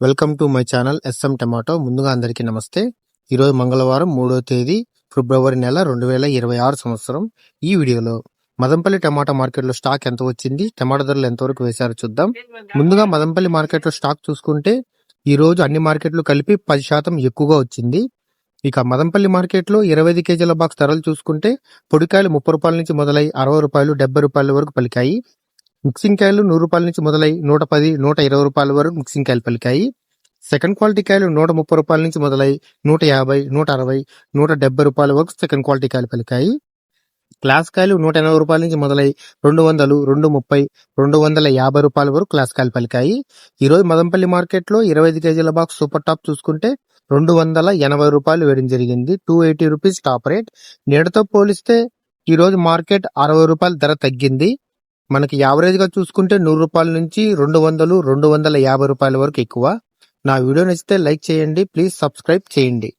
Welcome to my channel S M tomato. ముందుగా అందరికీ నమస్తే. ఈరోజు మంగళవారం మూడో తేదీ ఫిబ్రవరి నెల రెండు వేల ఇరవై ఆరు సంవత్సరం. ఈ వీడియోలో మదంపల్లి టమాటా మార్కెట్లో స్టాక్ ఎంత వచ్చింది టమాటా ధరలు ఎంతవరకు వేశారో చూద్దాం. ముందుగా మదంపల్లి మార్కెట్లో స్టాక్ చూసుకుంటే ఈరోజు అన్ని మార్కెట్లు కలిపి పది శాతం ఎక్కువగా వచ్చింది. ఇక మదంపల్లి మార్కెట్లో ఇరవై ఐదు కేజీల బాక్స్ ధరలు చూసుకుంటే పొడికాయలు ముప్పై రూపాయల నుంచి మొదలై అరవై రూపాయలు డెబ్బై రూపాయల వరకు పలికాయి. మిక్సింగ్ కాయలు నూరు రూపాయల నుంచి మొదలై నూట పది నూట ఇరవై రూపాయల వరకు మిక్సింగ్ కాయలు పలికాయి. సెకండ్ క్వాలిటీ కాయలు నూట ముప్పై రూపాయల నుంచి మొదలై నూట యాభై నూట అరవై నూట డెబ్బై రూపాయల వరకు సెకండ్ క్వాలిటీ కాయలు పలికాయి. క్లాస్ కాయలు నూట ఎనభై రూపాయల నుంచి మొదలై రెండు వందలు రెండు ముప్పై రెండు వందల యాభై రూపాయల వరకు క్లాస్ కాయలు పలికాయి. ఈరోజు మదంపల్లి మార్కెట్లో ఇరవై ఐదు కేజీల బాక్స్ సూపర్ టాప్ చూసుకుంటే రెండు వందల ఎనభై రూపాయలు వేయడం జరిగింది. Two eighty rupees top rate. నేడుతో పోలిస్తే ఈరోజు మార్కెట్ అరవై రూపాయల ధర తగ్గింది. మనకి యావరేజ్గా చూసుకుంటే నూరు రూపాయల నుంచి రెండు వందలు రెండు వందల యాభై రూపాయల వరకు ఎక్కువ. నా వీడియో నచ్చితే లైక్ చేయండి ప్లీజ్ సబ్స్క్రైబ్ చేయండి.